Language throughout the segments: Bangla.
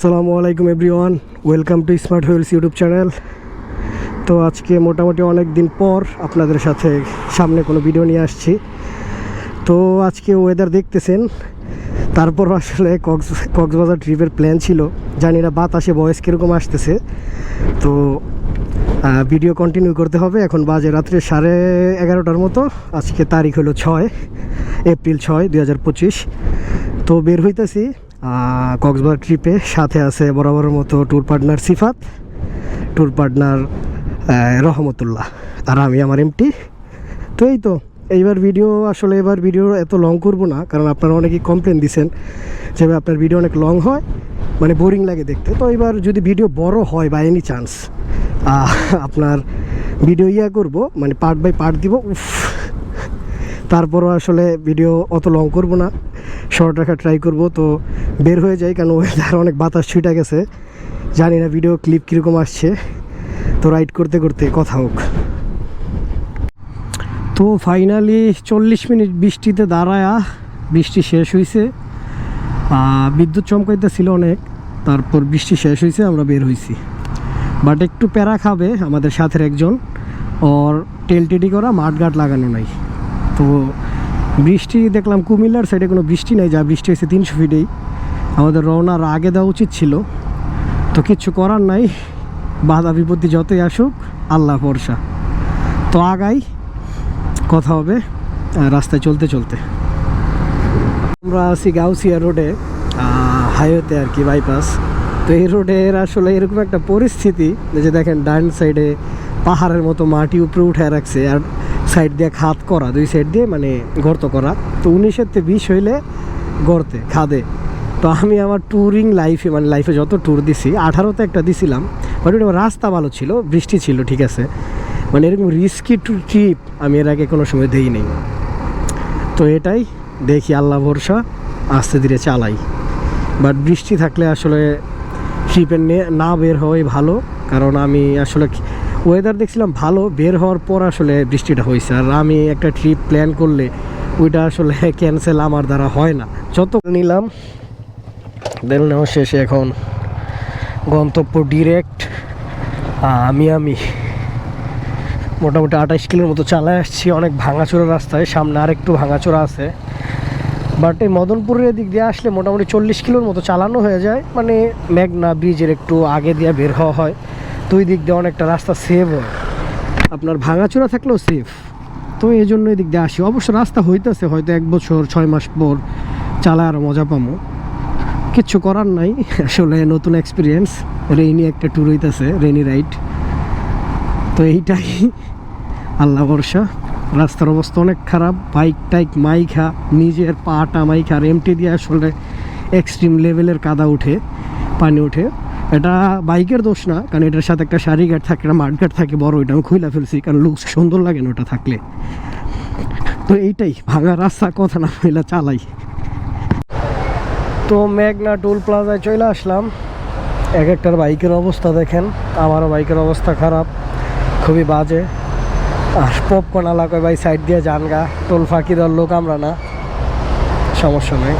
আসসালামু আলাইকুম everyone, welcome to smart wheels YouTube channel. তো আজকে মোটামুটি অনেক দিন পর আপনাদের সাথে সামনে কোনো ভিডিও নিয়ে আসছি। তো আজকে ওয়েদার দেখতেছেন, তারপর আসলে কক্স, কক্সবাজার ট্রিপের প্ল্যান ছিল। জানি না বাতাসে বয়স কীরকম আসতেছে। তো ভিডিও কন্টিনিউ করতে হবে। এখন বাজে রাত্রে সাড়ে এগারোটার মতো। আজকে তারিখ হলো ছয়, এপ্রিল ছয় পঁচিশ। তো বের হইতেছি। কক্সবাজার ট্রিপে সাথে আছে বরাবরের মতো tour partner Sifat tour partner Rahmatullah আর আমি আমার এমটি তো এই তো, এইবার ভিডিও আসলে এবার ভিডিও এত লং করব না, কারণ আপনারা অনেকেই কমপ্লেন দিছেন যে আপনার ভিডিও অনেক লং হয় মানে বোরিং লাগে দেখতে। তো এবার যদি ভিডিও বড় হয় বা এনি চান্স আপনার ভিডিও ইয়া করব মানে পার্ট বাই পার্ট দিব, উফ। তারপরও আসলে ভিডিও অত লং করব না। শর্ট রাখা ট্রাই করব, তো বের হয়ে যায় কারণ ওয়েদার অনেক বাতাস ছুটে গেছে। জানি না ভিডিও ক্লিপ কীরকম আসছে। তো রাইড করতে করতে কথা হোক। তো ফাইনালি চল্লিশ মিনিট বৃষ্টিতে দাঁড়ায়া, বৃষ্টি শেষ হয়েছে বিদ্যুৎ চমকাইতেছিল অনেক, তারপর বৃষ্টি শেষ হয়েছে আমরা বের হয়েছি বাট একটু প্যারা খাবে আমাদের সাথের একজন, ওর টেলটেডি করা মাঠ মাঠঘাট লাগানো নাই। তো বৃষ্টি দেখলাম কুমিল্লার সাইডে কোনো বৃষ্টি নেই, যা বৃষ্টি হয়েছে তিনশো ফিটেই আমাদের রওনার আগে দেওয়া উচিত ছিল। তো কিচ্ছু করার নাই, বাধা বিপত্তি যতই আসুক, আল্লাহ ভরসা। তো আগাই, কথা হবে রাস্তায় চলতে চলতে। আমরা আছি গাউসিয়া রোডে হাইওয়েতে আর কি বাইপাস তো এই রোডের আসলে এরকম একটা পরিস্থিতি যে দেখেন ডান সাইডে পাহাড়ের মতো মাটি উপরে উঠে রাখছে, আর সাইড দিয়ে খাত করা, দুই সাইড দিয়ে মানে গর্ত করা। তো উনিশের তে বিশ হইলে গর্তে, খাদে। তো আমি আমার ট্যুরিং লাইফে মানে লাইফে যত ট্যুর দিছি, আঠারোতে একটা দিছিলাম। বাট ওটা রাস্তা ভালো ছিল, বৃষ্টি ছিল, ঠিক আছে। মানে এরকম রিস্কি ট্রিপ আমি এর আগে কোনো সময় দেই নেই। তো এটাই, দেখি আল্লাহ ভরসা, আস্তে ধীরে চালাই। বাট বৃষ্টি থাকলে আসলে ট্রিপের না বের হওয়াই ভালো। কারণ আমি আসলে ওয়েদার দেখছিলাম ভালো, বের হওয়ার পর আসলে বৃষ্টিটা হয়েছে। আর আমি একটা ট্রিপ প্ল্যান করলে ওইটা আসলে ক্যান্সেল আমার দ্বারা হয় না। যত নিলাম, দেন নেওয়া শেষে এখন গন্তব্য ডিরেক্ট আমি আমি মোটামুটি আঠাশ কিলোর মতো চালায় আসছি, অনেক ভাঙাচোরা রাস্তায়, সামনে আরেকটু ভাঙাচোরা আছে। বাট এই মদনপুরের দিক দিয়ে আসলে মোটামুটি চল্লিশ কিলোর মতো চালানো হয়ে যায়। মানে মেঘনা ব্রিজের একটু আগে দিয়ে বের হওয়া হয়। দুই দিক দিয়ে অনেকটা রাস্তা সেভ হয়। আপনার ভাঙাচোরা থাকলেও সেফ তো এই জন্য এই দিক দিয়ে আসি। অবশ্য রাস্তা হইতেছে, হয়তো এক বছর, ছয় মাস পর চালায় আরও মজা পামো। কিচ্ছু করার নাই, আসলে নতুন এক্সপিরিয়েন্স রেইনি একটা ট্যুর হইতেছে রেনি রাইড তো এইটাই। আল্লাহ বর্ষা রাস্তার অবস্থা অনেক খারাপ। বাইক টাইক মাইখা, নিজের পাটা মাইখা আর এমটি দিয়ে আসলে এক্সট্রিম লেভেলের কাদা উঠে, পানি ওঠে এটা বাইকের দোষ না, কারণ এটার সাথে একটা শাড়ি গার্ড থাকে, একটা মাঠ গার্ড থাকে, বড় ওইটা আমি খুইলা ফেলছি, কারণ লুকস সুন্দর লাগে না ওটা থাকলে। তো এইটাই, ভাঙা রাস্তা, কথা না হইলা চালাই। তো মেঘনা টোল প্লাজায় চলে আসলাম। এক একটার বাইকের অবস্থা দেখেন, আমারও বাইকের অবস্থা খারাপ, খুবই বাজে। আর পপকর্ন এলাকায় ভাই সাইড দিয়ে জানগা টোল ফাঁকি দেওয়ার লোক আমরা না। সমস্যা নেই।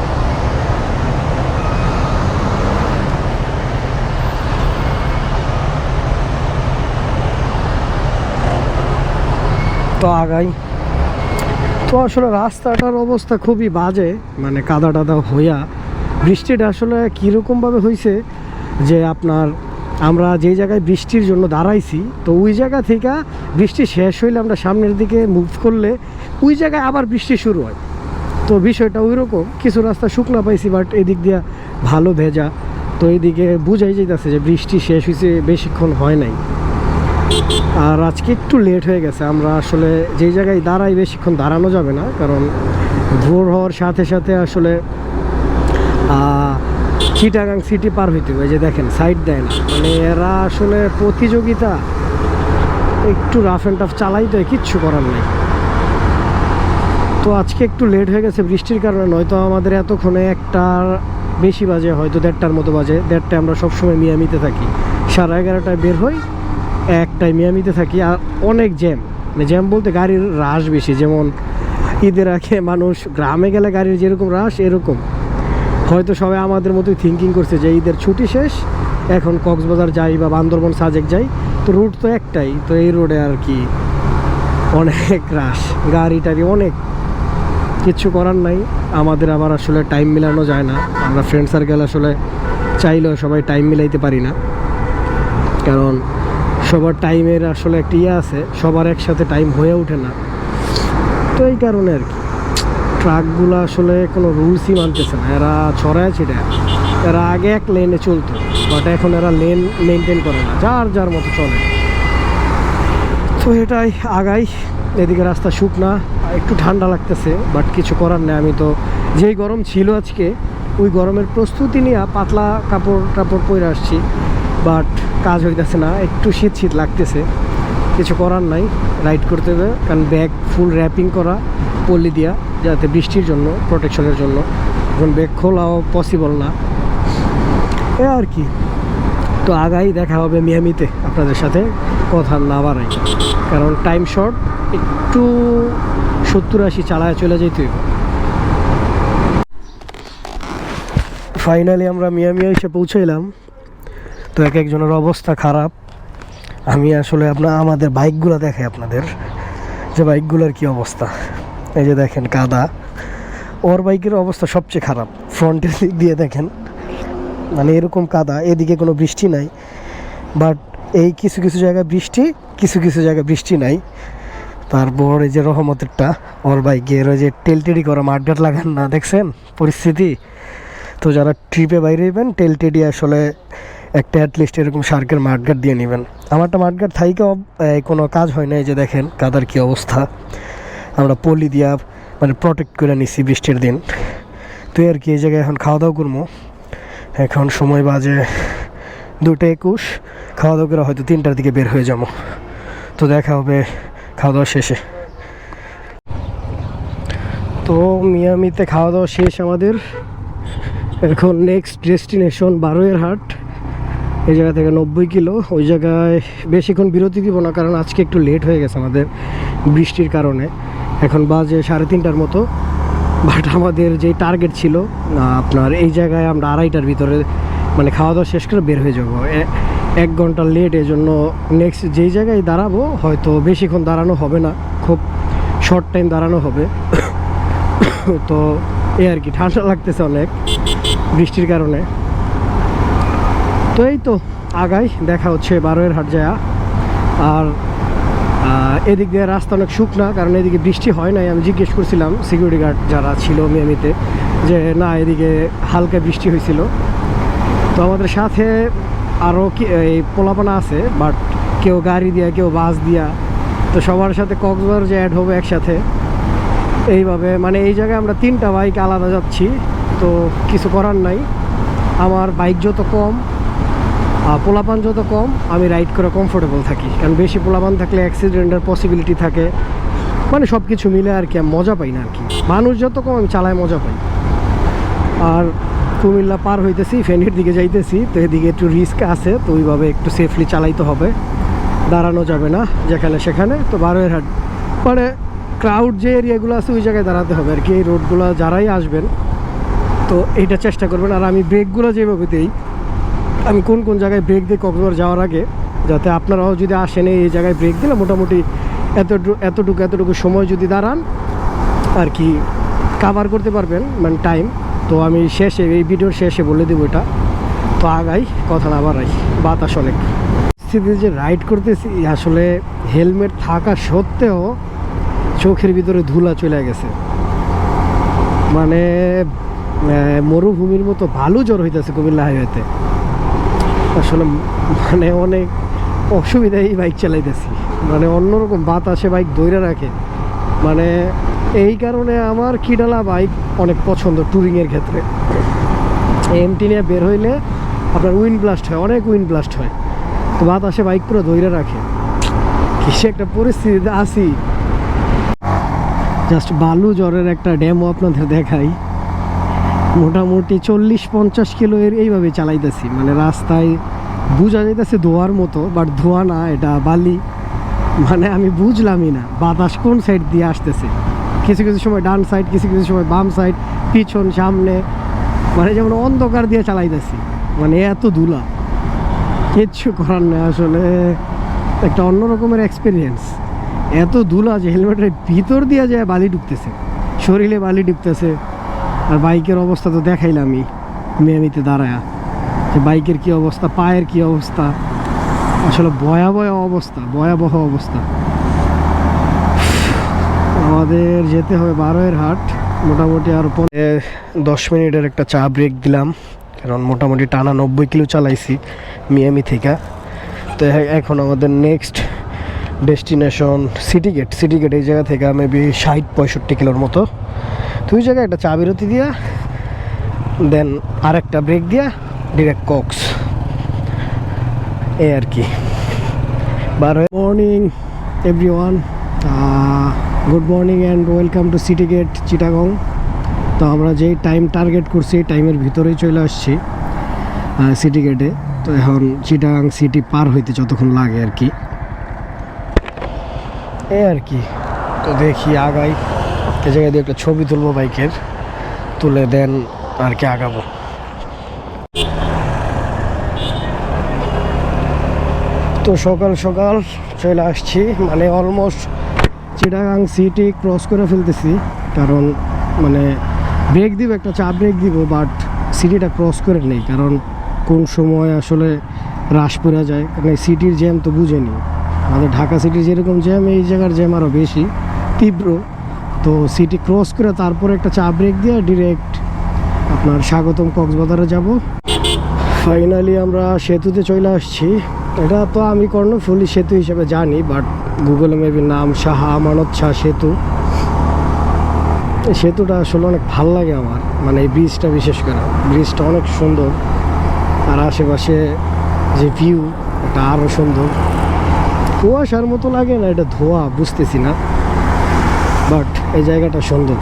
তো আগাই। তো আসলে রাস্তাটার অবস্থা খুবই বাজে মানে কাদা টাদা হইয়া। বৃষ্টিটা আসলে কীরকমভাবে হয়েছে যে আপনার আমরা যে জায়গায় বৃষ্টির জন্য দাঁড়াইছি, তো ওই জায়গা থেকে বৃষ্টি শেষ হইলে আমরা সামনের দিকে মুভ করলে ওই জায়গায় আবার বৃষ্টি শুরু হয়। তো বিষয়টা ওই রকম কিছু রাস্তা শুকনা পাইছি বাট এদিক দিয়ে ভালো ভেজা। তো এইদিকে বুঝাই যাইতেছে যে বৃষ্টি শেষ হয়েছে বেশিক্ষণ হয় নাই। আর আজকে একটু লেট হয়ে গেছে। আমরা আসলে যেই জায়গায় দাঁড়াই বেশিক্ষণ দাঁড়ানো যাবে না, কারণ ভোর হওয়ার সাথে সাথে আসলে চিটাগাং সিটি পার হইতে হবে। যে দেখেন সাইড দেয় না মানে এরা আসলে প্রতিযোগিতা একটু রাফ অ্যান্ড টাফ চালাই তো, কিচ্ছু করার নেই। তো আজকে একটু লেট হয়ে গেছে বৃষ্টির কারণে, নয়তো আমাদের এতক্ষণে একটার বেশি বাজে, হয়তো দেড়টার মতো বাজে। দেড়টায় আমরা সবসময় মিয়ামিতে থাকি। সাড়ে এগারোটায় বের হই একটাই মিয়ামিতে থাকি, আর অনেক জ্যাম মানে জ্যাম বলতে গাড়ির রাশ বেশি, যেমন ঈদের আগে মানুষ গ্রামে গেলে গাড়ির যেরকম রাশ এরকম। হয়তো সবাই আমাদের মতোই থিঙ্কিং করছে যে ঈদের ছুটি শেষ, এখন কক্সবাজার যাই বা বান্দরবন, সাজেক যাই, তো রুট তো একটাই, তো এই রোডে আর কি অনেক রাশ গাড়ি টাড়ি অনেক। কিচ্ছু করার নাই, আমাদের আবার আসলে টাইম মিলানো যায় না। আমরা ফ্রেন্ড সার্কেল আসলে চাইলেও সবাই টাইম মিলাইতে পারি না। কারণ সবার টাইমের আসলে একটা ইয়ে আছে, সবার একসাথে টাইম হয়ে ওঠে না। তো এই কারণে আর কি। ট্রাকগুলো আসলে কোনো রুলসই মানতেছে না। এরা ছড়ায় ছিটায় এরা আগে এক লেনে চলতো, বাট এখন এরা লেন মেনটেন করে না, যার যার মতো চলে। তো এটাই আগাই। এদিকে রাস্তা শুকনা, একটু ঠান্ডা লাগতেছে, বাট কিছু করার নেই। আমি তো যেই গরম ছিল আজকে, ওই গরমের প্রস্তুতি নিয়ে পাতলা কাপড় টাপড় পরে আসছি। বাট কাজ হইতেছে না, একটু শীত শীত লাগতেছে, কিছু করার নাই রাইড করতে হবে, কারণ ব্যাগ ফুল র্যাপিং করা পল্লি দিয়া, যাতে বৃষ্টির জন্য প্রোটেকশনের জন্য, এখন ব্যাগ খোলাও পসিবল না। এ আর কি। তো আগাই দেখা হবে মিয়ামিতে, আপনাদের সাথে কথা না বাড়াই। কারণ টাইম শর্ট একটু সত্তর আশি চালায় চলে যেতে ফাইনালি আমরা মিয়ামিয়া এসে পৌঁছাইলাম। তো এক একজনের অবস্থা খারাপ। আমি আসলে আপনার আমাদের বাইকগুলো দেখে আপনাদের, যে বাইকগুলোর কি অবস্থা। এই যে দেখেন কাদা। ওর বাইকের অবস্থা সবচেয়ে খারাপ, ফ্রন্টের দিক দিয়ে দেখেন। মানে এরকম কাদা, এদিকে কোনো বৃষ্টি নাই। বাট এই কিছু কিছু জায়গায় বৃষ্টি, কিছু কিছু জায়গায় বৃষ্টি নাই। তারপর এই যে রহমতেরটা, ওর বাইকের ওই যে টেলটেডি করা মাঠঘাট লাগান না, দেখছেন পরিস্থিতি? তো যারা ট্রিপে বাইরে যাবেন টেলটেডি আসলে একটা অ্যাটলিস্ট এরকম শার্কের মাঠঘাট দিয়ে নেবেন। আমারটা মাঠঘাট থাইকেও কোনো কাজ হয় না এই যে দেখেন কাদার কি অবস্থা। আমরা পলি দিয়া মানে প্রোটেক্ট করে নিছি বৃষ্টির দিন। তো আর কি, এই জায়গায় এখন খাওয়া দাওয়া করব। এখন সময় বাজে দুটো একুশ খাওয়া দাওয়া করে হয়তো তিনটার দিকে বের হয়ে যাব। তো দেখা হবে খাওয়া দাওয়া শেষে। তো মিয়ামিতে খাওয়া দাওয়া শেষ আমাদের। এখন নেক্সট ডেস্টিনেশন বারোয়ের হাট। এই জায়গা থেকে নব্বই কিলো। ওই জায়গায় বেশিক্ষণ বিরতি দিব না, কারণ আজকে একটু লেট হয়ে গেছে আমাদের বৃষ্টির কারণে। এখন বাজে সাড়ে তিনটার মতো। বাট আমাদের যে টার্গেট ছিল আপনার এই জায়গায় আমরা আড়াইটার ভিতরে মানে খাওয়া দাওয়া শেষ করে বের হয়ে যাব। এক ঘণ্টা লেট এই জন্য নেক্সট যেই জায়গায় দাঁড়াবো, হয়তো বেশিক্ষণ দাঁড়ানো হবে না। খুব শর্ট টাইম দাঁড়ানো হবে। তো এই আর কি, ঠান্ডা লাগতেছে অনেক বৃষ্টির কারণে। তো এই তো আগাই, দেখা হচ্ছে বারোয়ের হাট যায়া। আর এদিক দিয়ে রাস্তা অনেক শুকনা, কারণ এদিকে বৃষ্টি হয় নাই। আমি জিজ্ঞেস করছিলাম সিকিউরিটি গার্ড যারা ছিল মিয়ামিতে যে না, এদিকে হালকা বৃষ্টি হয়েছিল। তো আমাদের সাথে আরও এই পোলাপানা আছে বাট কেউ গাড়ি দিয়া, কেউ বাস দিয়া। তো সবার সাথে কক্সবাজার যে অ্যাড হবে একসাথে, এইভাবে মানে এই জায়গায় আমরা তিনটা বাইক আলাদা যাচ্ছি। তো কিছু করার নাই। আমার বাইক যত কম পোলাপান যত কম, আমি রাইড করে কমফোর্টেবল থাকি। কারণ বেশি পোলাপান থাকলে অ্যাক্সিডেন্টের পসিবিলিটি থাকে। মানে সব কিছু মিলে আর কি মজা পাই না আর কি। মানুষ যত কম, আমি চালায় মজা পাই। আর কুমিল্লা পার হইতেছি ফেনীর দিকে যাইতেছি, তো এদিকে একটু রিস্ক আছে, তো ওইভাবে একটু সেফলি চালাইতে হবে। দাঁড়ানো যাবে না, যেখানে সেখানে, তো বারোয়ের হাট মানে ক্রাউড যে এরিয়াগুলো আছে, ওই জায়গায় দাঁড়াতে হবে আর কি। এই রোডগুলো যারাই আসবেন, তো এইটা চেষ্টা করবেন। আর আমি ব্রেকগুলো যেভাবে দিই আমি কোন কোন জায়গায় ব্রেক দিই কক্সবাজার যাওয়ার আগে, যাতে আপনারাও যদি আসেন এই জায়গায় ব্রেক দিলে মোটামুটি এতটুকু এতটুকু এতটুকু সময় যদি দাঁড়ান, আর কি কাভার করতে পারবেন মানে টাইম তো আমি শেষে, এই ভিডিওর শেষে বলে দেবো এটা। তো আগাই, কথা না বাড়াই, বাতাস অনেক। স্থিতি যে রাইড করতেছি, আসলে হেলমেট থাকা সত্ত্বেও চোখের ভিতরে ধুলা চলে গেছে। মানে মরুভূমির মতো ভালো জ্বর হইতেছে কুমিল্লা হাইওয়েতে আসলে মানে অনেক অসুবিধায় বাইক চালাইতেছি। মানে অন্যরকম বাতাসে বাইক দৈরে রাখে। মানে এই কারণে আমার কিডালা বাইক অনেক পছন্দ ট্যুরিংয়ের ক্ষেত্রে। এমটি নিয়ে বের হইলে আপনার উইন্ড ব্লাস্ট হয়, অনেক উইন্ড ব্লাস্ট হয়। তো বাতাসে বাইক পুরো দৈরে রাখে। কিসে একটা পরিস্থিতিতে আসি জাস্ট বালু জ্বরের একটা ড্যামও আপনাদের দেখাই। মোটামুটি চল্লিশ পঞ্চাশ কিলো এর এইভাবে চালাইতেছি। মানে রাস্তায় বোঝা যাইতেছে ধোয়ার মতো বাট ধোয়া না, এটা বালি। মানে আমি বুঝলামই না, বাতাস কোন সাইড দিয়ে আসতেছে? কিছু কিছু সময় ডান সাইড কিছু কিছু সময় বাম সাইড পিছন, সামনে। মানে যেমন অন্ধকার দিয়ে চালাইতেছি। মানে এত ধুলা। কিচ্ছু করার নেই আসলে। একটা অন্য রকমের এক্সপিরিয়েন্স এত ধুলা যে হেলমেটের ভিতর দিয়ে যায় বালি ঢুকতেছে। শরীরে বালি ঢুকতেছে। আর বাইকের অবস্থা তো দেখাইলামই, মিয়ামিতে দাঁড়ায়া। যে বাইকের কি অবস্থা, পায়ের কি অবস্থা? আসলে ভয়াবহ অবস্থা ভয়াবহ অবস্থা। আমাদের যেতে হবে বারোয়ের হাট মোটামুটি আর পরে দশ মিনিটের একটা চা ব্রেক দিলাম, কারণ মোটামুটি টানা নব্বই কিলো চালাইছি মিয়ামি থেকে। তো এখন আমাদের next destination city gate city gate এই জায়গা থেকে মেবি ষাট পঁয়ষট্টি কিলোর মতো। ওই জায়গায় একটা চা বিরতি দিয়া দেন আরেকটা ব্রেক দিয়া ডিরেক্ট কক্স এই আর কি। বারো morning every one good morning and welcome to city gate Chittagong তো আমরা যেই টাইম টার্গেট করছি, এই টাইমের ভিতরেই চলে আসছি সিটি গেটে তো এখন চিটাগাং সিটি পার হইতে যতক্ষণ লাগে আর কি। এই আর কি। তো দেখি, আগাই। এ জায়গায় দিয়ে একটা ছবি তুলবো বাইকের। তুলে দেন আর কি আগাবো। তো সকাল সকাল চলে আসছি মানে অলমোস্ট চিটাগাং সিটি ক্রস করে ফেলতেছি। কারণ মানে ব্রেক দিব, একটা চা ব্রেক দিব বাট সিটিটা ক্রস করে নেই। কারণ কোন সময় আসলে হ্রাস পড়ে যায় কারণ এই সিটির জ্যাম তো বুঝেনি আমাদের ঢাকা সিটির যেরকম জ্যাম এই জায়গার জ্যাম আরও বেশি। তীব্র। তো সিটি ক্রস করে তারপরে একটা চা ব্রেক দিয়ে ডিরেক্ট আপনার স্বাগতম কক্সবাজারে যাব। ফাইনালি আমরা সেতুতে চলে আসছি। এটা তো আমি কর্ণফুলি সেতু হিসেবে জানি বাট গুগলে মেবি নাম শাহ আমানত শাহ সেতু। সেতুটা আসলে অনেক ভালো লাগে আমার মানে এই ব্রিজটা বিশেষ করে। ব্রিজটা অনেক সুন্দর, আর আশেপাশে যে ভিউ এটা আরও সুন্দর। কুয়াশার মতো লাগে না, এটা ধোয়া, বুঝতেছি না। বাট এই জায়গাটা সুন্দর।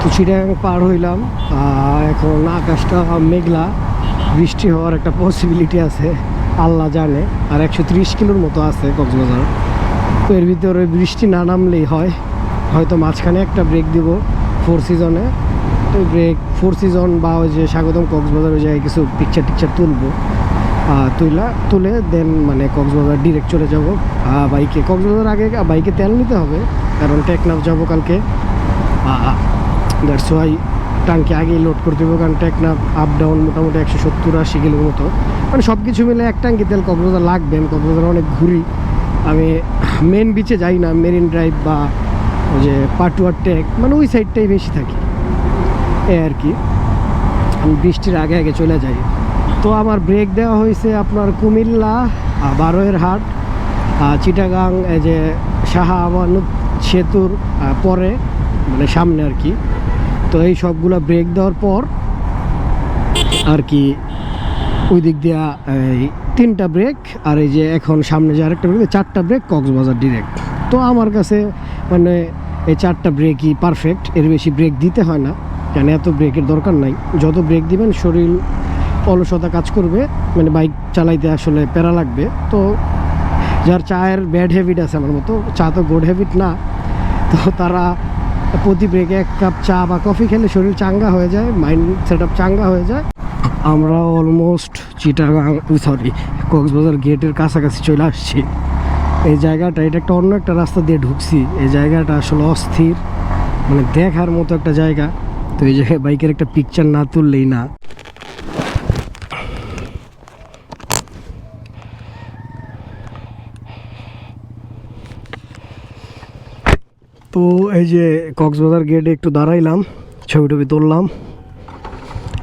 তো চিটাগাং পার হইলাম এখন আকাশটা মেঘলা, বৃষ্টি হওয়ার একটা পসিবিলিটি আছে, আল্লাহ জানে, আর একশো ত্রিশ কিলোর মতো আছে কক্সবাজার। তো এর ভিতরে বৃষ্টি না নামলেই হয়, হয়তো মাঝখানে একটা ব্রেক দিব ফোর সিজনে তো ব্রেক ফোর সিজন বা ওই যে স্বাগতম কক্সবাজার ওই জায়গায় কিছু পিকচার টিকচার তুলবো। তুইলা তুলে দেন মানে কক্সবাজার ডিরেক্ট চলে যাব। বাইকে কক্সবাজার আগে বাইকে তেল নিতে হবে, কারণ টেকনাফ যাব কালকে। দ্যাটস ওয়াই টাঙ্কি আগেই লোড করতে হবে কারণ টেকনাফ আপ ডাউন মোটামুটি একশো সত্তর, আশি কিলোর মতো। মানে সব কিছু মিলে এক টাঙ্কি তেল কক্সবাজার লাগবে। আমি কক্সবাজার অনেক ঘুরি। আমি মেন বিচে যাই না মেরিন ড্রাইভ বা ওই যে পাটুয়ার টেক মানে ওই সাইডটাই বেশি থাকি। এই আর কি। আমি বৃষ্টির আগে আগে চলে যাই। তো আমার ব্রেক দেওয়া হয়েছে আপনার কুমিল্লা বারোয়ের হাট চিটাগাং, এই যে শাহ আমানত সেতুর পরে মানে সামনে আর কি। তো এই সবগুলো ব্রেক দেওয়ার পর আর কি ওই দিক দিয়া, এই তিনটা ব্রেক আর এই যে এখন সামনে যে আরেকটা ব্রেক চারটা ব্রেক কক্সবাজার ডিরেক্ট তো আমার কাছে মানে এই চারটা ব্রেকই পারফেক্ট এর বেশি ব্রেক দিতে হয় না। কেন এত ব্রেকের দরকার নাই। যত ব্রেক দিবেন, শরীর অলসতা কাজ করবে মানে বাইক চালাইতে আসলে প্যারা লাগবে। তো যার চায়ের ব্যাড হ্যাবিট আছে আমার মতো, চা তো গুড হ্যাবিট না, তো তারা প্রতি ব্রেকে এক কাপ চা বা কফি খেলে শরীর চাঙ্গা হয়ে যায় মাইন্ড সেট আপ চাঙ্গা হয়ে যায়। আমরা অলমোস্ট চিটাগাং সরি কক্সবাজার গেটের কাছাকাছি চলে আসছি। এই জায়গাটা, এটা একটা অন্য একটা রাস্তা দিয়ে ঢুকছি। এই জায়গাটা আসলে অস্থির মানে দেখার মতো একটা জায়গা। তো এই জায়গায় বাইকের একটা পিকচার না তুললেই না। তো এই যে কক্সবাজার গেটে একটু দাঁড়াইলাম, ছবি টবি তুললাম।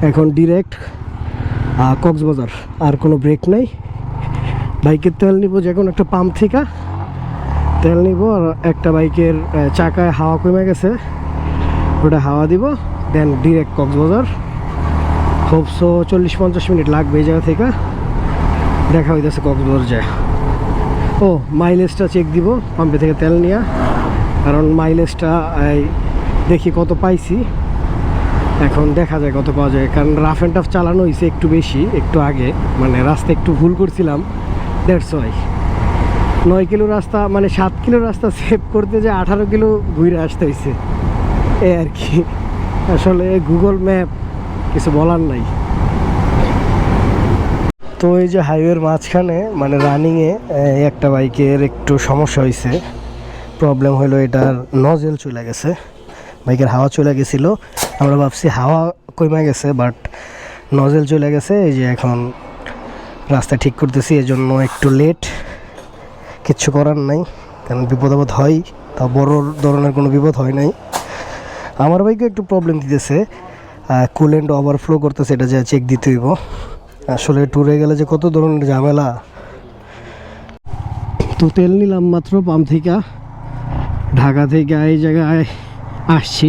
এখন ডিরেক্ট কক্সবাজার, আর কোনো ব্রেক নেই। বাইকের তেল নিব যে কোনো একটা পাম্প থেকে, তেল নিব, আর একটা বাইকের চাকায় হাওয়া কমে গেছে। ওটা হাওয়া দিব দেন ডিরেক্ট কক্সবাজার। হোপসো চল্লিশ পঞ্চাশ মিনিট লাগবে এই জায়গা থেকে। দেখা হইতেছে কক্সবাজার যায়। ও মাইলেজটা চেক দিব পাম্পে থেকে তেল নিয়ে। কারণ মাইলেজটা দেখি কত পাইছি। এখন দেখা যায় কত পাওয়া যায়। কারণ রাফ অ্যান্ড টাফ চালানো হয়েছে একটু বেশি, একটু আগে। মানে রাস্তা একটু ভুল করছিলাম দেড়শো নয় কিলো রাস্তা মানে সাত কিলো রাস্তা সেভ করতে যে আঠারো কিলো ঘুরে আসতে হয়েছে এ আর কি। আসলে গুগল ম্যাপ কিছু বলার নাই। তো এই যে হাইওয়ের মাঝখানে মানে রানিংয়ে একটা বাইকের একটু সমস্যা হয়েছে প্রবলেম হলো এটার নজেল চলে গেছে। বাইকের হাওয়া চলে গেছিল। আমরা ভাবছি হাওয়া কমে গেছে বাট নজেল চলে গেছে। এই যে এখন রাস্তা ঠিক করতেছি, এজন্য একটু লেট কিচ্ছু করার নাই, কারণ বিপদ আপদ হয়। তা বড় ধরনের কোনো বিপদ হয় নাই। আমার বাইকে একটু প্রবলেম দিতেছে। কুলেন্ট ওভারফ্লো করতেছে, এটা যা চেক দিতে হইব। আসলে ট্যুরে গেলে যে কত ধরনের ঝামেলা। তো তেল নিলাম মাত্র পাম্প থেকে। ঢাকা থেকে এই জায়গায় আসছি।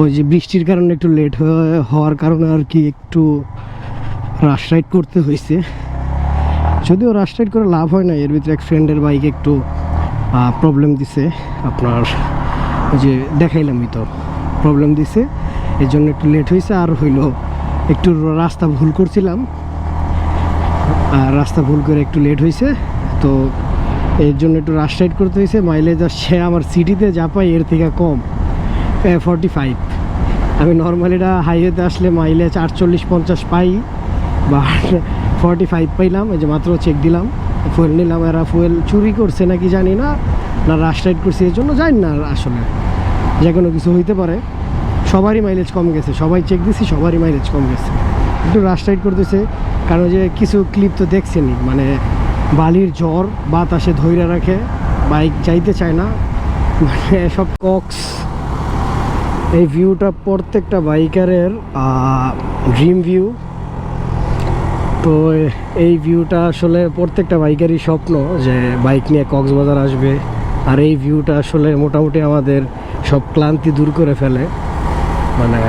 ওই যে বৃষ্টির কারণে একটু লেট হওয়ার কারণে আর কি একটু রাশ রাইড করতে হয়েছে। যদিও রাশ রাইড করে লাভ হয় না এর ভিতরে এক ফ্রেন্ডের বাইক একটু প্রবলেম দিছে। আপনার ওই যে দেখাইলামই তো প্রবলেম দিছে। এই জন্য একটু লেট হয়েছে, আর হইল একটু রাস্তা ভুল করছিলাম। আর রাস্তা ভুল করে একটু লেট হয়েছে, তো এর জন্য একটু রাশ রাইড করতে হয়েছে মাইলেজ আসছে আমার সিটিতে যা পাই এর থেকে কম। ফর্টি ফাইভ আমি নর্মালিটা হাইওয়েতে আসলে মাইলেজ আটচল্লিশ পঞ্চাশ পাই, বা ফর্টি ফাইভ পাইলাম, এই যে মাত্র চেক দিলাম। ফুয়েল নিলাম, এরা ফুয়েল চুরি করছে নাকি জানি না না রাশ রাইড করছে এর জন্য জানি না আসলে। যে কোনো কিছু হইতে পারে। সবারই মাইলেজ কম গেছে, সবাই চেক দিছি, সবারই মাইলেজ কম গেছে। একটু রাশ রাইড করতেছে, কারণ যে কিছু ক্লিপ তো দেখছেনি মানে বালির জ্বর বাতাসে ধৈর্য রাখে, বাইক যাইতে চায় না। মানে সব কক্স এই ভিউটা প্রত্যেকটা বাইকারের ড্রিম ভিউ তো এই ভিউটা আসলে প্রত্যেকটা বাইকারই স্বপ্ন যে বাইক নিয়ে কক্সবাজার আসবে। আর এই ভিউটা আসলে মোটামুটি আমাদের সব ক্লান্তি দূর করে ফেলে। মানে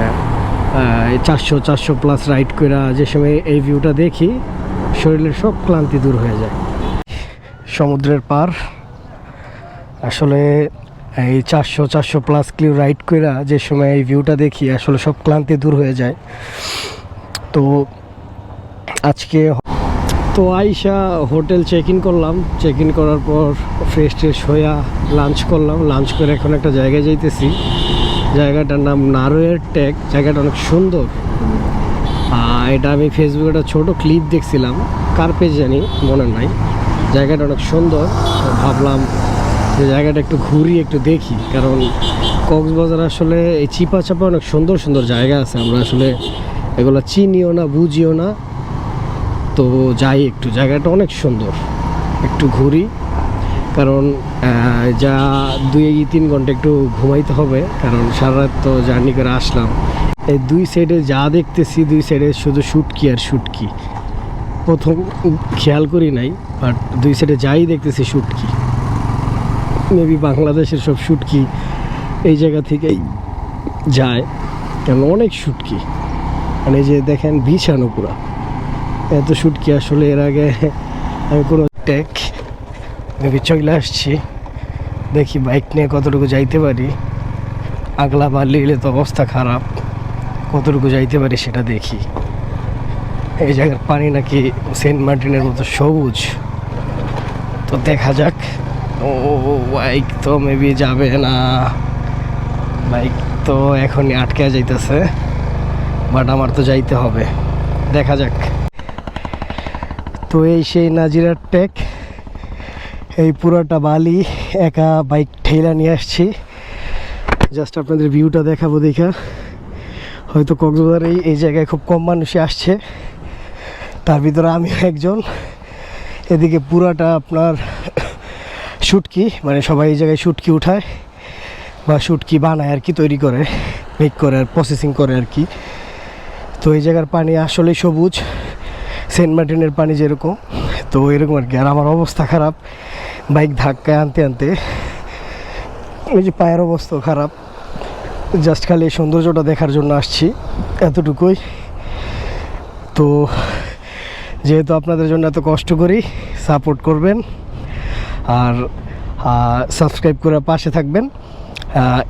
চারশো চারশো প্লাস রাইড করে যে সময় এই ভিউটা দেখি, শরীরের সব ক্লান্তি দূর হয়ে যায়। সমুদ্রের পার। আসলে এই চারশো চারশো প্লাস কিলো রাইড করে যে সময় এই ভিউটা দেখি, আসলে সব ক্লান্তি দূর হয়ে যায়। তো আজকে তো আইসা হোটেল চেক ইন করলাম। চেক ইন করার পর ফ্রেশ ট্রেশ হইয়া লাঞ্চ করলাম। লাঞ্চ করে এখন একটা জায়গায় যাইতেছি। জায়গাটার নাম নারোয়ের টেক জায়গাটা অনেক সুন্দর। এটা আমি ফেসবুকে একটা ছোটো ক্লিপ দেখছিলাম। কার পেজ জানি, মনে নাই। জায়গাটা অনেক সুন্দর ভাবলাম যে জায়গাটা একটু ঘুরি একটু দেখি। কারণ কক্সবাজার আসলে এই চিপা চাপা অনেক সুন্দর সুন্দর জায়গা আছে। আমরা আসলে এগুলো চিনিও না, বুঝিও না। তো যাই একটু, জায়গাটা অনেক সুন্দর। একটু ঘুরি। কারণ যা দুই তিন ঘণ্টা একটু ঘুমাইতে হবে। কারণ সারা রাত তো জার্নি করে আসলাম। এই দুই সাইডে যা দেখতেছি, দুই সাইডে শুধু শুটকি আর শুটকি। প্রথম খেয়াল করি নাই বাট দুই সাইডে যাই দেখতেছি শুটকি। মেবি বাংলাদেশের সব শুটকি এই জায়গা থেকেই যায় কেন অনেক শুটকি। মানে যে দেখেন বিছানো পুরা এত শুটকি আসলে এর আগে আমি কোনো ট্যাক মেবি চলে আসছি। দেখি বাইক নিয়ে কতটুকু যাইতে পারি। আগলা বাড়লে তো অবস্থা খারাপ। কতটুকু যাইতে পারি সেটা দেখি। এই জায়গার পানি নাকি সেন্ট মার্টিনের মতো সবুজ? তো দেখা যাক। ও, বাইক তো মেবি যাবে না। বাইক তো এখনই আটকে যাইতেছে। বাট আমার তো যাইতে হবে। দেখা যাক। তো এই সেই নাজিরার টেক এই পুরোটা বালি, একা বাইক ঠেলা নিয়ে আসছি। জাস্ট আপনাদের ভিউটা দেখাবো দেখা। হয়তো কক্সবাজার এই জায়গায় খুব কম মানুষই আসছে। তার ভিতরে আমি একজন। এদিকে পুরাটা আপনার শুটকি মানে সবাই এই জায়গায় শুটকি উঠায় বা শুটকি বানায় আর কি, তৈরি করে মেক করে আর প্রসেসিং করে আর কি। তো এই জায়গার পানি আসলেই সবুজ, সেন্ট মার্টিনের পানি যেরকম, তো এরকম আর কি। আর আমার অবস্থা খারাপ, বাইক ধাক্কায় আনতে আনতে। ওই যে পায়ের অবস্থাও খারাপ। জাস্ট খালি সৌন্দর্যটা দেখার জন্য আসছি, এতটুকুই। তো যেহেতু আপনাদের জন্য এত কষ্ট করি সাপোর্ট করবেন। আর সাবস্ক্রাইব করে পাশে থাকবেন।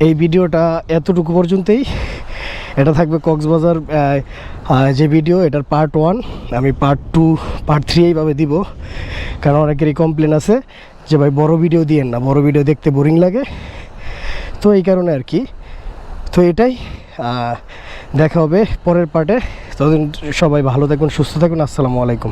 এই ভিডিওটা এতটুকু পর্যন্তই। এটা থাকবে কক্সবাজার যে ভিডিও, এটার পার্ট ওয়ান আমি পার্ট টু পার্ট থ্রি এইভাবে দিব। কারণ অনেকেরই কমপ্লেন আছে যে, ভাই, বড় ভিডিও দিয়েন না। বড় ভিডিও দেখতে বোরিং লাগে। তো এই কারণে আর কি। তো এটাই দেখা হবে পরের পার্টে ততদিন সবাই ভালো থাকুন সুস্থ থাকুন। আসসালামু আলাইকুম।